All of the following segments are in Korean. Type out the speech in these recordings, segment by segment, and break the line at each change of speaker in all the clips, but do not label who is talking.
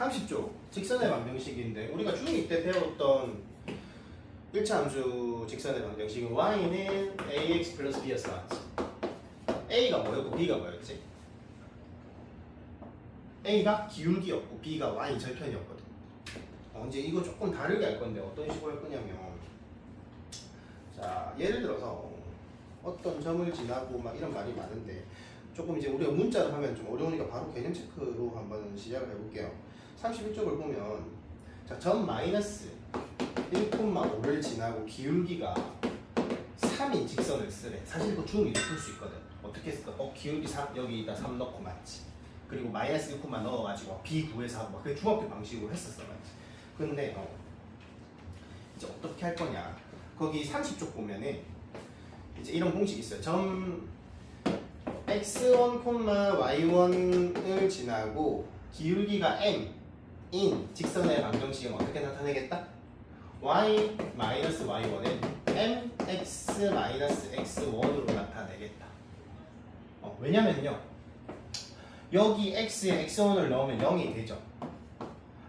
30조 직선의 방정식인데 우리가 중2 때 배웠던 1차 함수 직선의 방정식은 y는 ax 플러스 b였어 맞지? a가 뭐였고 b가 뭐였지? a가 기울기였고 b가 y 절편이었거든 어, 이제 이거 조금 다르게 할 건데 어떤 식으로 할 거냐면 자 예를 들어서 어떤 점을 지나고 막 이런 말이 많은데 조금 이제 우리가 문자로 하면 좀 어려우니까 바로 개념 체크로 한번 시작을 해볼게요 31쪽을 보면 자, 점 마이너스 1,5를 지나고 기울기가 3인 직선을 쓰래. 사실 그 중2도 풀수 있거든. 어떻게 했을까? 어, 기울기 3, 여기다 3 넣고 맞지. 그리고 마이너스 1만 넣어가지고 B 구해서 하고 막 그게 중학교 방식으로 했었어 맞지. 근데 어, 이제 어떻게 할 거냐? 거기 30쪽 보면은 이제 이런 공식이 있어요. 점 x1, y1을 지나고 기울기가 m 인 직선의 방정식은 어떻게 나타내겠다? y 마이너스 y1은 mx 마이너스 x1으로 나타내겠다. 어, 왜냐면요. 여기 x에 x1을 넣으면 0이 되죠.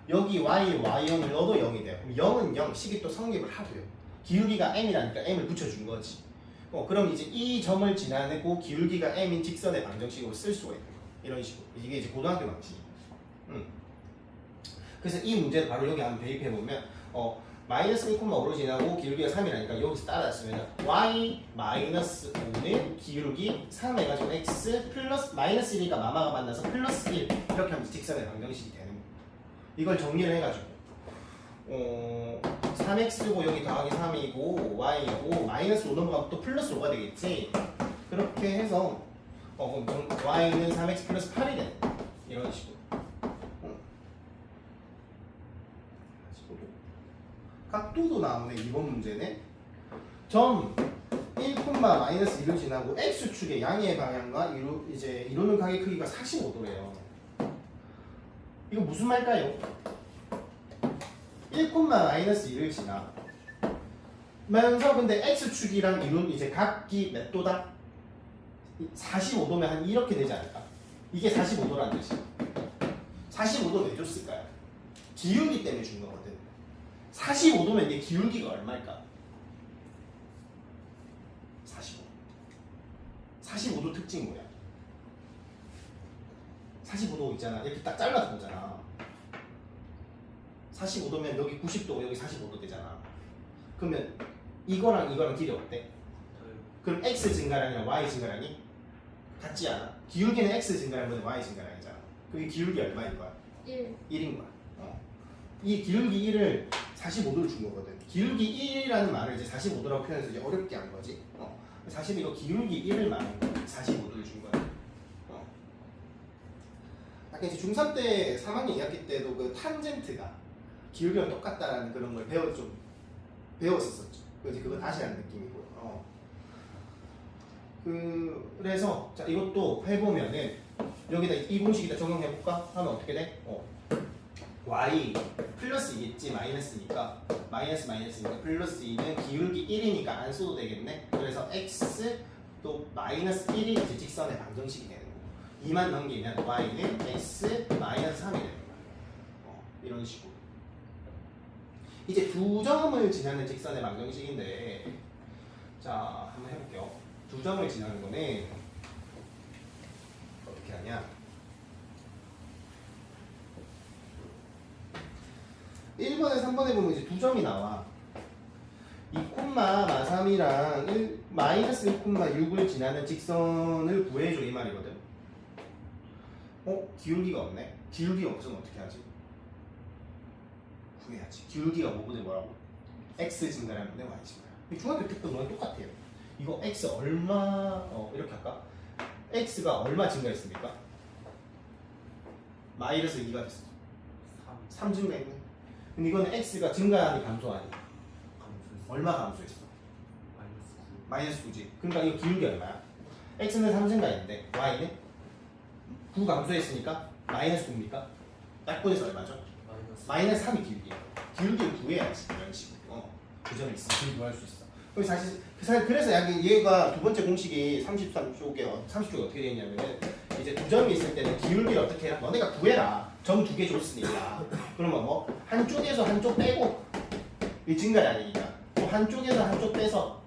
여기 y, y1을 넣어도 0이 돼요. 그럼 0은 0, 식이 또 성립을 하고요. 기울기가 m이라니까 m을 붙여준 거지. 어, 그럼 이제 이 점을 지나고 기울기가 m인 직선의 방정식으로 쓸 수가 있는 거. 이런 식으로. 이게 이제 고등학교 방식. 음. 그래서 이 문제를 바로 여기 한번 대입해 보면 어 마이너스 1,5로 지나고 기울기가 3이라니까 여기서 따라쓰면 y 마이너스 5는 기울기 3 해가지고 x 플러스 마이너스 1이니까 마마가 만나서 플러스 1 이렇게 하면 직선의 방정식이 되는 거예요. 이걸 정리를 해가지고 어 3x고 여기 더하기 3이고 y고 마이너스 5 넘어가면 또 플러스 5가 되겠지. 그렇게 해서 어 y는 3x 플러스 8이 되는. 이런 식으로. 각도도 나오네 이번 문제네 점 1, 마이너스 1을 지나고 x축의 양의 방향과 이루, 이제 이루는 각의 크기가 45도래요 이거 무슨 말일까요? 1, 마이너스 1을 지나 면서 근데 x축이랑 이룬 이제 각기 몇 도다? 45도면 한 이렇게 되지 않을까? 이게 45도라는 뜻이야 45도 왜 줬을까요? 기울기 때문에 준 거거든 45도면 이게 기울기가 얼마일까? 45. 45도 특징이 뭐야? 45도 있잖아. 이렇게 딱 잘라서 보잖아. 45도면 여기 90도, 여기 45도 되잖아. 그러면 이거랑 이거랑 길이 어때? 그럼 x 증가량이랑 y 증가량이 같지 않아? 기울기는 x 증가량보다 y 증가량이잖아. 그게 기울기 얼마인 거야?
1
1인 거야. 어. 이 기울기 1을 45도를 준 거거든. 기울기 1이라는 말을 이제 45도라고 표현해서 이제 어렵게 한 거지. 어. 사실 이거 기울기 1을 말하는 거야. 45도를 준 거야. 어. 아까 이제 중3 때 3학년 2학기 때도 그 탄젠트가 기울기랑 똑같다라는 그런 걸 배워 좀 배웠었었죠. 그래서 그거 다시 하는 느낌이고요. 어. 그, 그래서 자 이것도 해보면은 여기다 이 공식에다 적용해 볼까? 하면 어떻게 돼? 어. Y 플러스 2겠지 마이너스니까. 마이너스 마이너스니까. 플러스 2는 기울기 1이니까 안 써도 되겠네. 그래서 x 또 마이너스 1이 이제 직선의 방정식이 되는 거고. 2만 넘기면 y는 x 마이너스 3이 되는 거야. 어, 이런 식으로. 이제 두 점을 지나는 직선의 방정식인데 자 한번 해볼게요. 두 점을 지나는 거는 어떻게 하냐 1번에 3번에 보면 이제 두 점이 나와 2, 마3이랑 1, 마이너스 1,6을 지나는 직선을 구해줘 이 말이거든 어? 기울기가 없네 기울기가 없으면 어떻게 하지? 구해야지 기울기가 뭐보다 뭐라고? x 증가량분의 y 증가량 중학교 때도 너랑 똑같아요 이거 x 얼마 어 이렇게 할까? x가 얼마 증가했습니까? 마이너스 2가 됐어 3 증가했네 근데 이거는 x가 증가하니 감소하니 얼마 감소했어? 마이너스 9지. 그러니까 이거 기울기 얼마야? x는 3 증가했는데 y는? 9 감소했으니까 마이너스 9입니까? 딱 보내서 얼마죠? 마이너스. 3이 기울기야. 기울기를 구해야지 이런 식으로 어, 그 점이 있어. 기울기 구할 수 있어? 그럼 사실 그 사실 그래서 여기 얘가 두 번째 공식이 33쪽에 30쪽에 어떻게 되어 있냐면은 이제 두 점이 있을 때는 기울기를 어떻게 해라? 너네가 구해라 점 두 개 줬으니까 그러면 뭐 한쪽에서 한쪽 빼고 이 증가이 아니니까 또 한쪽에서 한쪽 빼서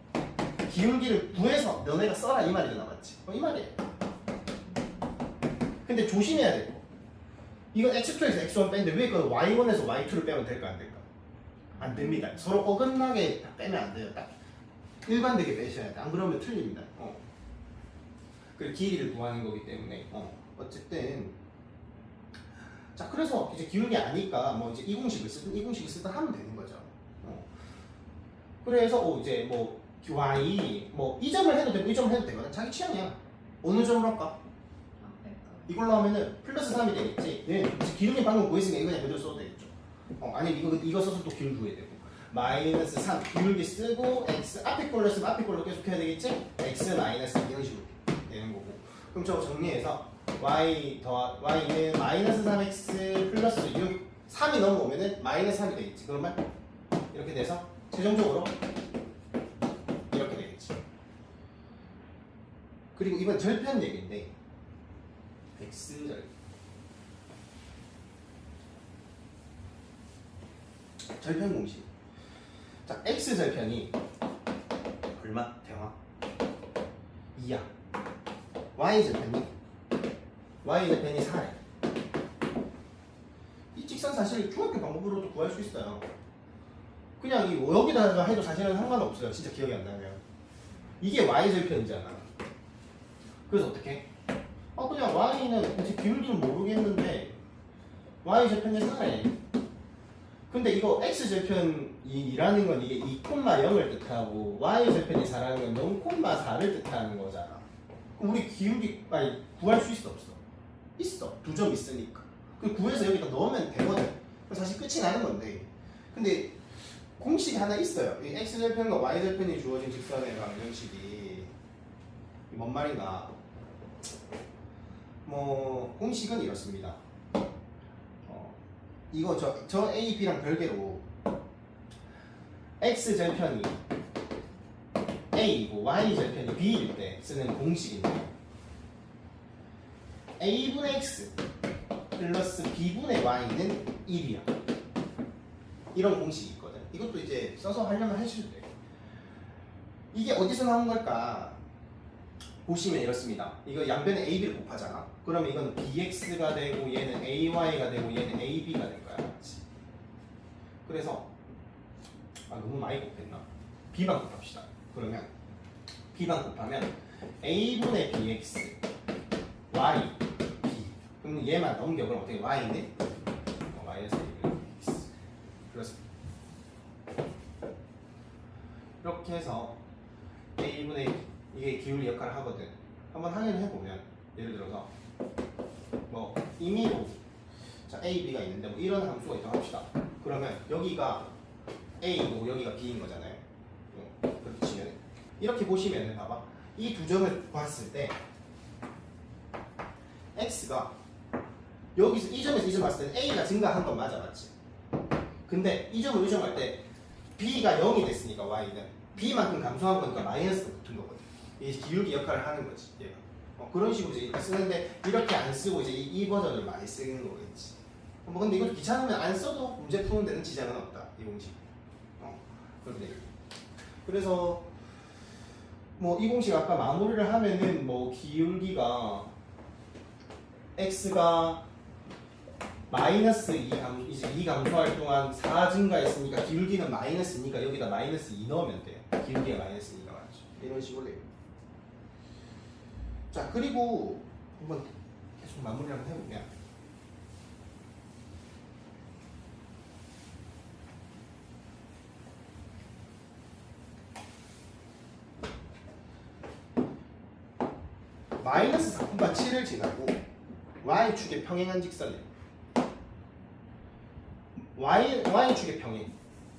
기울기를 구해서 너네가 써라 이 말이잖아 맞지? 어, 이 말이에요 근데 조심해야 돼 이건 x2에서 x1 뺐는데 왜그 y1에서 y2를 빼면 될까 안 될까? 안 됩니다 서로 어긋나게 딱 빼면 안 돼요 딱 일관되게 빼셔야 돼안 그러면 틀립니다 어. 그 길이를 구하는 거기 때문에 어. 어쨌든 자 그래서 이제 기울기 아니까 뭐 이제 이 공식을 쓰든 이 공식을 쓰든 하면 되는 거죠. 어. 그래서 어, 이제 뭐 y 뭐이 점을 해도 되고 이 점을 해도 되거든. 자기 취향이야. 어느 점으로 할까? 이걸로 하면은 플러스 3이 되겠지. 네. 기울기 방금 구했으니까 이거 그냥 그대로 써도 되겠죠. 어, 아니 이거 이거 써서 또 기울기 구해야 되고. 마이너스 3 기울기 쓰고 x 앞에 걸로 쓰면 앞에 걸로 계속 해야 되겠지? x 마이너스 이런 식으로 되는 거고. 그럼 저거 정리해서 y 더 y는 마이너스 3x 플러스 6 3이 넘어오면은 마이너스 3이 되겠지. 그러면 이렇게 돼서 최종적으로 이렇게 되겠지. 그리고 이번 절편 얘기인데 x절 절편 공식. 자, x 절편이 얼마? 대화 2야. y 절편이 y 절편이 4래. 이 직선 사실 중학교 방법으로도 구할 수 있어요. 그냥 이 여기다가 해도 사실은 상관없어요. 진짜 기억이 안 나면. 이게 y 절편이잖아. 그래서 어떻게? 아 그냥 y는 이제 기울기는 모르겠는데 y 절편이 4래. 근데 이거 x 절편이라는 건 이게 2,0을 뜻하고 y 절편이 4라는 건 0,4를 뜻하는 거잖아. 그럼 우리 기울기 아니 구할 수 있어 없어? 있어. 두 점 있으니까. 그 구해서 여기다 넣으면 되거든. 그럼 사실 끝이 나는 건데. 근데 공식이 하나 있어요. 이 x 절편과 y 절편이 주어진 직선의 방정식이 뭔 말인가? 뭐 공식은 이렇습니다. 어, 이거 저, 저 A, B랑 별개로 x 절편이 A이고 y 절편이 B일 때 쓰는 공식인데 A분의 X 플러스 B분의 Y는 1이야. 이런 공식이 있거든. 이것도 이제 써서 하려면 하셔도 돼요. 이게 어디서 나온 걸까? 보시면 이렇습니다. 이거 양변에 AB를 곱하잖아. 그러면 이건 BX가 되고 얘는 AY가 되고 얘는 AB가 될 거야. 맞지? 그래서 아 너무 많이 곱했나? B만 곱합시다. 그러면 B만 곱하면 A분의 BX Y 그럼 얘만 넘겨 그럼 어떻게 Y는 어, 마이너스 A분의 BX 플러스 이렇게 해서 A분의 이게 기울기 역할을 하거든. 한번 확인해 보면 예를 들어서 뭐 임의로 자 A, B가 있는데 뭐 이런 함수가 있다고 합시다. 그러면 여기가 A이고 여기가 B인 거잖아요. 어, 그렇게 치면 이렇게 보시면은 봐봐 이 두 점을 봤을 때 X가 여기서 이 점에서 이 점 봤을 때 A가 증가한 건 맞아 맞지? 근데 이 점을 의점할 때 B가 0이 됐으니까 Y는 B만큼 감소한 거니까 마이너스가 붙은 거거든. 이 기울기 역할을 하는 거지 얘가. 어, 그런 식으로 이제 쓰는데 이렇게 안 쓰고 이제 이, 이 버전을 많이 쓰는 거겠지. 뭐 근데 이것도 귀찮으면 안 써도 문제 푸는 데는 지장은 없다 이 공식. 어 그런데 그래서 뭐 이 공식 아까 마무리를 하면은 뭐 기울기가 x가 마이너스 2 감, 이제 2 감소할 동안 4 증가했으니까 기울기는 마이너스니까 여기다 마이너스 2 넣으면 돼요. 기울기가 마이너스 2가 맞죠. 이런 식으로 돼요. 자 그리고 한번 계속 마무리를 한번 해보면 마이너스 4분과 7을 지나고 y축의 평행한 직선이에요. Y, y축의 평행.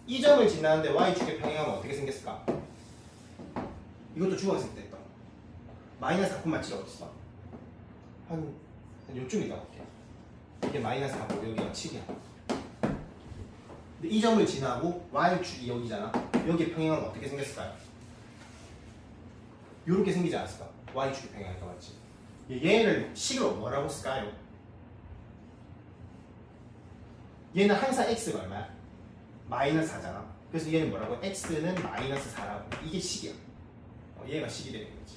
이 점을 지나는데 y축의 평행하면 어떻게 생겼을까? 이것도 중학생 때 했던 거. 마이너스 4분만 7 어딨어? 한, 한 요쯤이다 볼게. 이게 마이너스 4고 여기가 7이야. 근데 이 점을 지나고 y축이 여기잖아. 여기 평행하면 어떻게 생겼을까요? 요렇게 생기지 않았을까? y축이 평행하니까 맞지? 얘를 식으로 뭐라고 쓸까요? 얘는 항상 x가 얼마야? 마이너스 4잖아. 그래서 얘는 뭐라고? x는 마이너스 4라고. 이게 식이야. 어, 얘가 식이 되는 거지.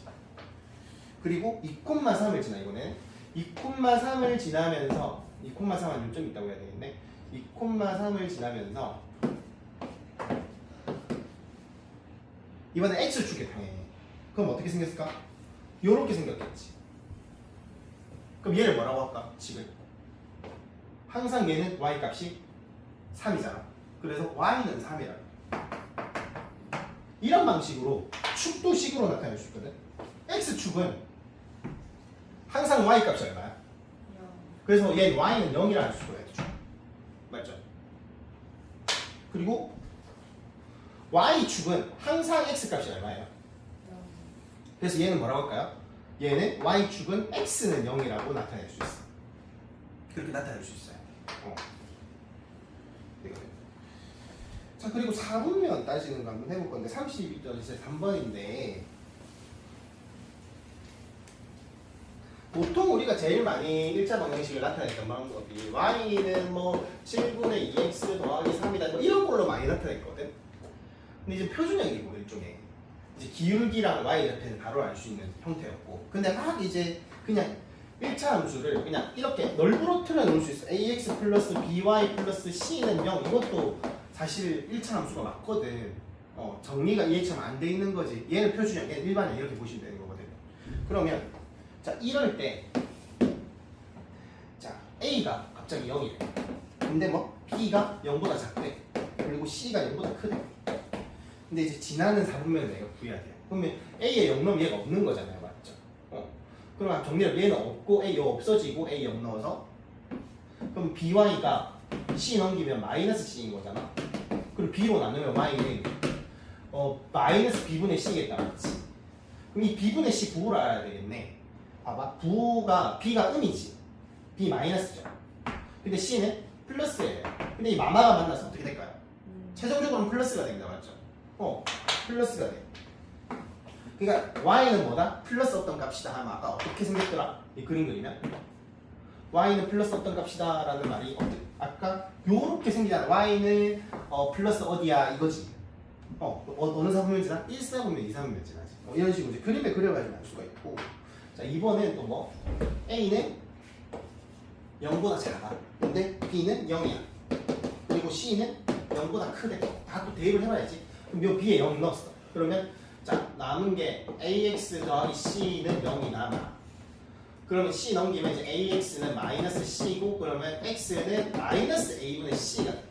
그리고 2,3을 지나 이거는 2,3을 지나면서 2,3한 요점 있다고 해야 되겠네. 2,3을 지나면서 이번에 x축에 당해. 그럼 어떻게 생겼을까? 요렇게 생겼겠지. 그럼 얘를 뭐라고 할까? 지금 항상 얘는 y 값이 3이잖아. 그래서 y는 3이라. 이런 방식으로 축도식으로 나타낼 수 있거든. x축은 항상 y 값이 얼마야? 그래서 얘 y는 0이라 할 수가 있죠. 맞죠? 그리고 y축은 항상 x 값이 얼마예요? 그래서 얘는 뭐라고 할까요? 얘는 y축은 x는 0이라고 나타낼 수 있어. 그렇게 나타낼 수 있어요. 어. 이거는. 자 그리고 4분면 따지는 거 한번 해볼 건데 32점 이제 3번인데 보통 우리가 제일 많이 일자 방정식을 나타냈던 방법이 y는 뭐 7분의 2x 더하기 3이다 뭐 이런 걸로 많이 나타냈거든. 근데 이제 표준형이고 일종의 이제 기울기랑 y 옆에는 바로 알 수 있는 형태였고 근데 막 이제 그냥 1차 함수를 그냥 이렇게 널브러뜨려 놓을 수 있어. Ax 플러스 by 플러스 c는 0 이것도 사실 1차 함수가 맞거든. 어, 정리가 얘처럼 안 돼 있는 거지. 얘는 표준형 얘는 일반형 이렇게 보시면 되는 거거든. 그러면 자 이럴 때 자 a가 갑자기 0이래. 근데 뭐 b가 0보다 작대. 그리고 c가 0보다 크대. 근데 이제 지나는 4분면을 내가 구해야 돼요. 그러면 A에 0 넣으면 얘가 없는 거잖아요. 그럼 정리를 얘는 없고 A 요 없어지고 A 0 넣어서 그럼 BY가 C 넘기면 마이너스 C인 거잖아. 그리고 B로 나누면 Y는 어 마이너스 B분의 C겠다. 맞지? 그럼 이 B분의 C 부호를 알아야 되겠네. 봐봐. 부호가 B가 음이지. B 마이너스죠. 근데 C는 플러스예요. 근데 이 마마가 만나서 어떻게 될까요? 최종적으로는 플러스가 됩니다. 맞죠? 어, 플러스가 돼. 그러니까 y는 뭐다? 플러스 어떤 값이다 하면 아까 어떻게 생겼더라? 이 그림 그리면 y는 플러스 어떤 값이다 라는 말이 어떻게, 아까 요렇게 생기잖아. y는 어, 플러스 어디야 이거지. 어, 어 어느 사분면 지나? 1사분면, 2사분면 지나지. 어, 이런 식으로 이제 그림에 그려가지고 알 수가 있고. 자, 이번엔 또 뭐? a는 0보다 작아. 근데 b는 0이야. 그리고 c는 0보다 크대. 다 또 대입을 해봐야지. 그럼 요 b에 0 넣었어. 그러면 자 남은 게 ax 더하기 c는 0이 남아. 그러면 c 넘기면 이제 ax는 마이너스 c고 그러면 x는 마이너스 a분의 c가 돼.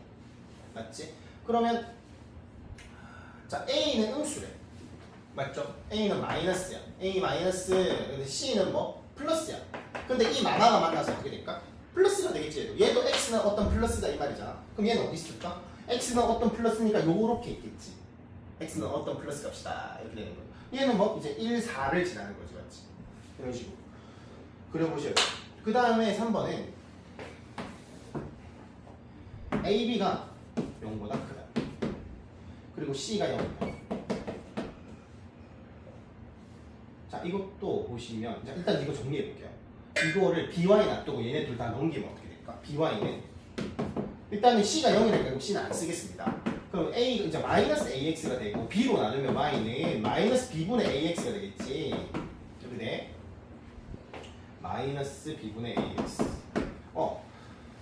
맞지? 그러면 자 a는 음수래. 맞죠? a는 마이너스야. a 마이너스 근데 c는 뭐 플러스야. 근데 이 마마가 만나서 어떻게 될까? 플러스가 되겠지 얘도. 얘도 x는 어떤 플러스다 이 말이잖아. 그럼 얘는 어디 있을까? x는 어떤 플러스니까 요렇게 있겠지. x는 어떤 플러스 값이다 이렇게 되는 거예요. 얘는 뭐 이제 1, 4를 지나는 거지 맞지? 이런 식으로 그려보셔요. 그 다음에 3번은 AB가 0보다 크다. 그리고 C가 0이다. 자 이것도 보시면 자, 일단 이거 정리해 볼게요. 이거를 BY 놔두고 얘네 둘 다 넘기면 어떻게 될까? BY는 일단은 C가 0이니까 그럼 C는 안 쓰겠습니다. 그럼 A 이제 마이너스 AX가 되고 B로 나누면 Y는 마이너스 B분의 AX가 되겠지. 돼. 마이너스 B분의 AX. 어.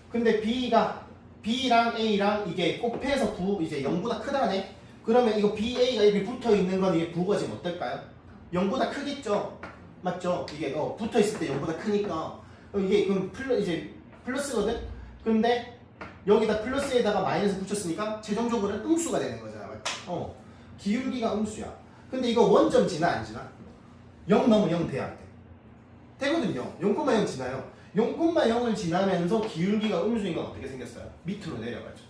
근데 B가 B랑 A랑 이게 곱해서 부 이제 0보다 크다네. 그러면 이거 BA가 이렇게 붙어 있는 건 이게 부가 지금 어떨까요? 0보다 크겠죠. 맞죠? 이게 어, 붙어 있을 때 0보다 크니까 어, 이게 그럼 플러 이제 플러스거든. 근데 여기다 플러스에다가 마이너스 붙였으니까 최종적으로는 음수가 되는 거잖아. 맞지? 어. 기울기가 음수야. 근데 이거 원점 지나 안 지나? 0 넘으면 0 돼야 돼. 되거든요. 0,0 지나요. 0,0을 지나면서 기울기가 음수인 건 어떻게 생겼어요? 밑으로 내려가죠.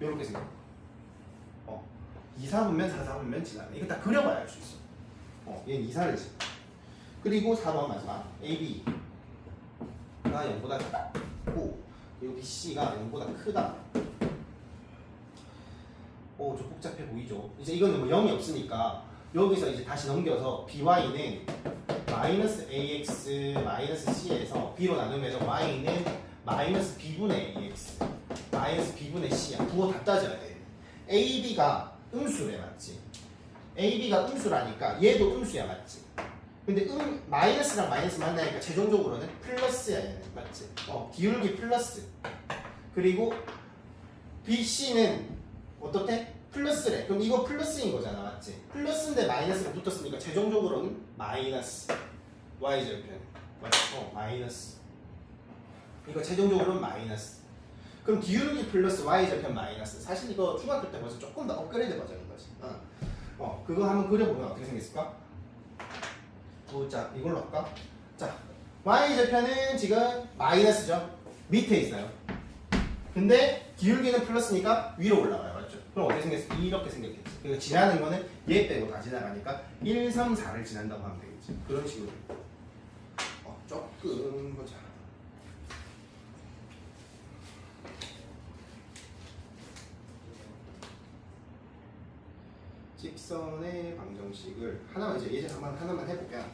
이렇게 생겨. 어. 2, 4분면 4, 4분면 지나네. 이거 다 그려봐야 알 수 있어. 어, 얘는 2, 4를 지. 그리고 4번 마지막. AB가 0보다 작고 그리고 BC가 0보다 크다. 오, 좀 복잡해 보이죠? 이제 이거는 뭐 0이 없으니까 여기서 이제 다시 넘겨서 BY는 마이너스 AX 마이너스 C에서 B로 나누면서 Y는 마이너스 B분의 AX 마이너스 b분의 c야. 부호 다 따져야 돼. a, b가 음수래 맞지? a, b가 음수라니까 얘도 음수야 맞지? 근데 음 마이너스랑 마이너스 만나니까 최종적으로는 플러스야 얘는 맞지? 어 기울기 플러스 그리고 BC는 어떻대? 플러스래. 그럼 이거 플러스인 거잖아, 맞지? 플러스인데 마이너스가 붙었으니까 최종적으로는 마이너스. y절편. 맞지? 어, 마이너스. 이거 최종적으로는 마이너스. 그럼 기울기 플러스 y절편 마이너스. 사실 이거 중학교 때 벌써 조금 더 업그레이드 버전인 거지. 어, 어 그거 한번 그려보면 어떻게 생겼을까? 보자, 이걸로 할까? 자, y절편은 지금 마이너스죠. 밑에 있어요. 근데 기울기는 플러스니까 위로 올라가요. 맞죠? 그럼 어떻게 생겼어? 이렇게 생겼겠지. 그리고 지나는 거는 얘 빼고 다 지나가니까 1, 3, 4를 지난다고 하면 되겠지. 그런 식으로. 어, 조금 보자. 직선의 방정식을 하나만 이제 예제 한번 하나만 해볼게요.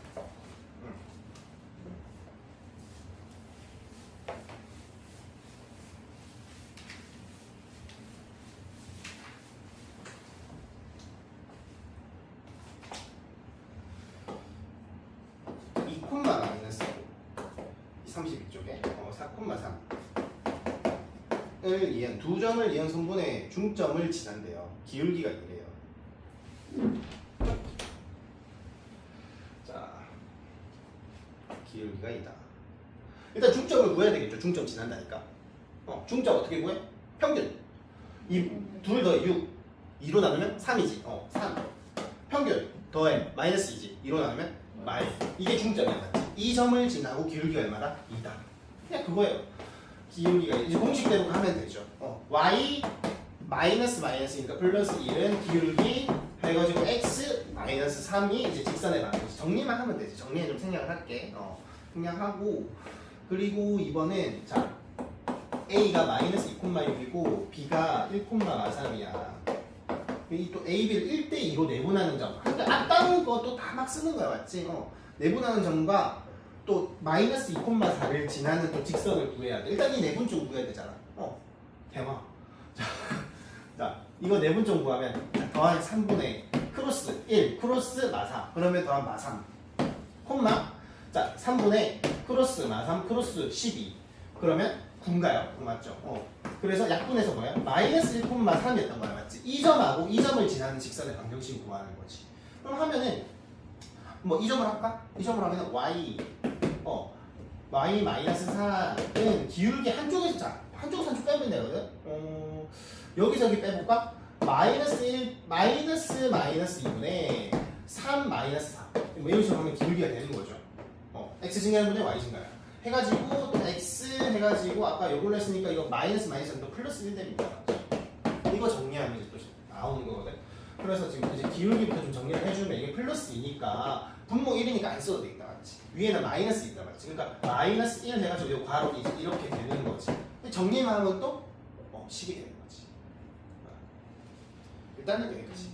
응. 이 콤마 마이너스 32쪽에 어, 4 콤마 3을 이은 두 점을 이은 선분의 중점을 지난대요. 기울기가 이래요. 자, 기울기가 이다. 일단 중점 지난다니까. 어, 중점 어떻게 구해? 평균. 이 둘 더 6. 2로 나누면 3이지. 어, 3. 평균 더해 마이너스 2지. 2로 나누면 마이너스. 이게 중점이야, 맞지? 이 점을 지나고 기울기가 얼마다? 2다. 그냥 그거예요. 기울기가 이제 공식대로 가면 되죠. 어, y 마이너스 마이너스니까 플러스 1은 기울기 해가지고 x 마이너스 3이 이제 직선의 방정식 정리만 하면 되지. 정리해 좀 생략을 할게. 어, 생략하고 그리고 이번엔 자 a가 마이너스 2,6이고 b가 1,3이야. 이또 a, b를 1대 2로 내분하는 점. 그러니까 앞다운 것도 다 막 쓰는 거야, 맞지? 어, 내분하는 점과 또 마이너스 2,4를 지나는 또 직선을 구해야 돼. 일단 이 내분 좀 구해야 되잖아. 어, 대화. 자, 자, 이거 내분 좀 구하면 자, 더한 3분의 크로스 1, 크로스 마사. 그러면 더한 마3. 콤마. 자, 3분의 크로스 마3, 크로스 12. 그러면 9인가요? 9 맞죠? 어. 그래서 약분해서 뭐야? 마이너스 1,3이었던 거야, 맞지? 이 점하고 이 점을 지나는 직선의 방정식을 구하는 거지. 그럼 하면은 뭐이 점을 할까? 이 점을 하면은 y 어 y 마이너스 4은 기울기 한쪽에서 자 한쪽에서 한쪽 빼면 되거든. 어 여기서 여기 빼볼까? 마이너스 1 마이너스 마이너스 2분의 3 마이너스 4. 뭐 이런 식으로 하면 기울기가 되는 거죠. 어 x 증가는 분의 y 증가야. 해가지고 또 x 해가지고 아까 요걸로 했으니까 이거 마이너스 마이너스 또 플러스 1 됩니다. 이거 정리하면 이제 또 나오는 거거든. 그래서 지금 이제 기울기부터 좀 정리를 해주면 이게 플러스 2니까 분모 1이니까 안 써도 되겠다 맞지? 위에는 마이너스 있다 맞지? 그러니까 마이너스 1 해가지고 이 괄호 이제 이렇게 되는 거지. 정리만 하면 또 어, 식이 되는 거지. 어. 일단은 여기까지.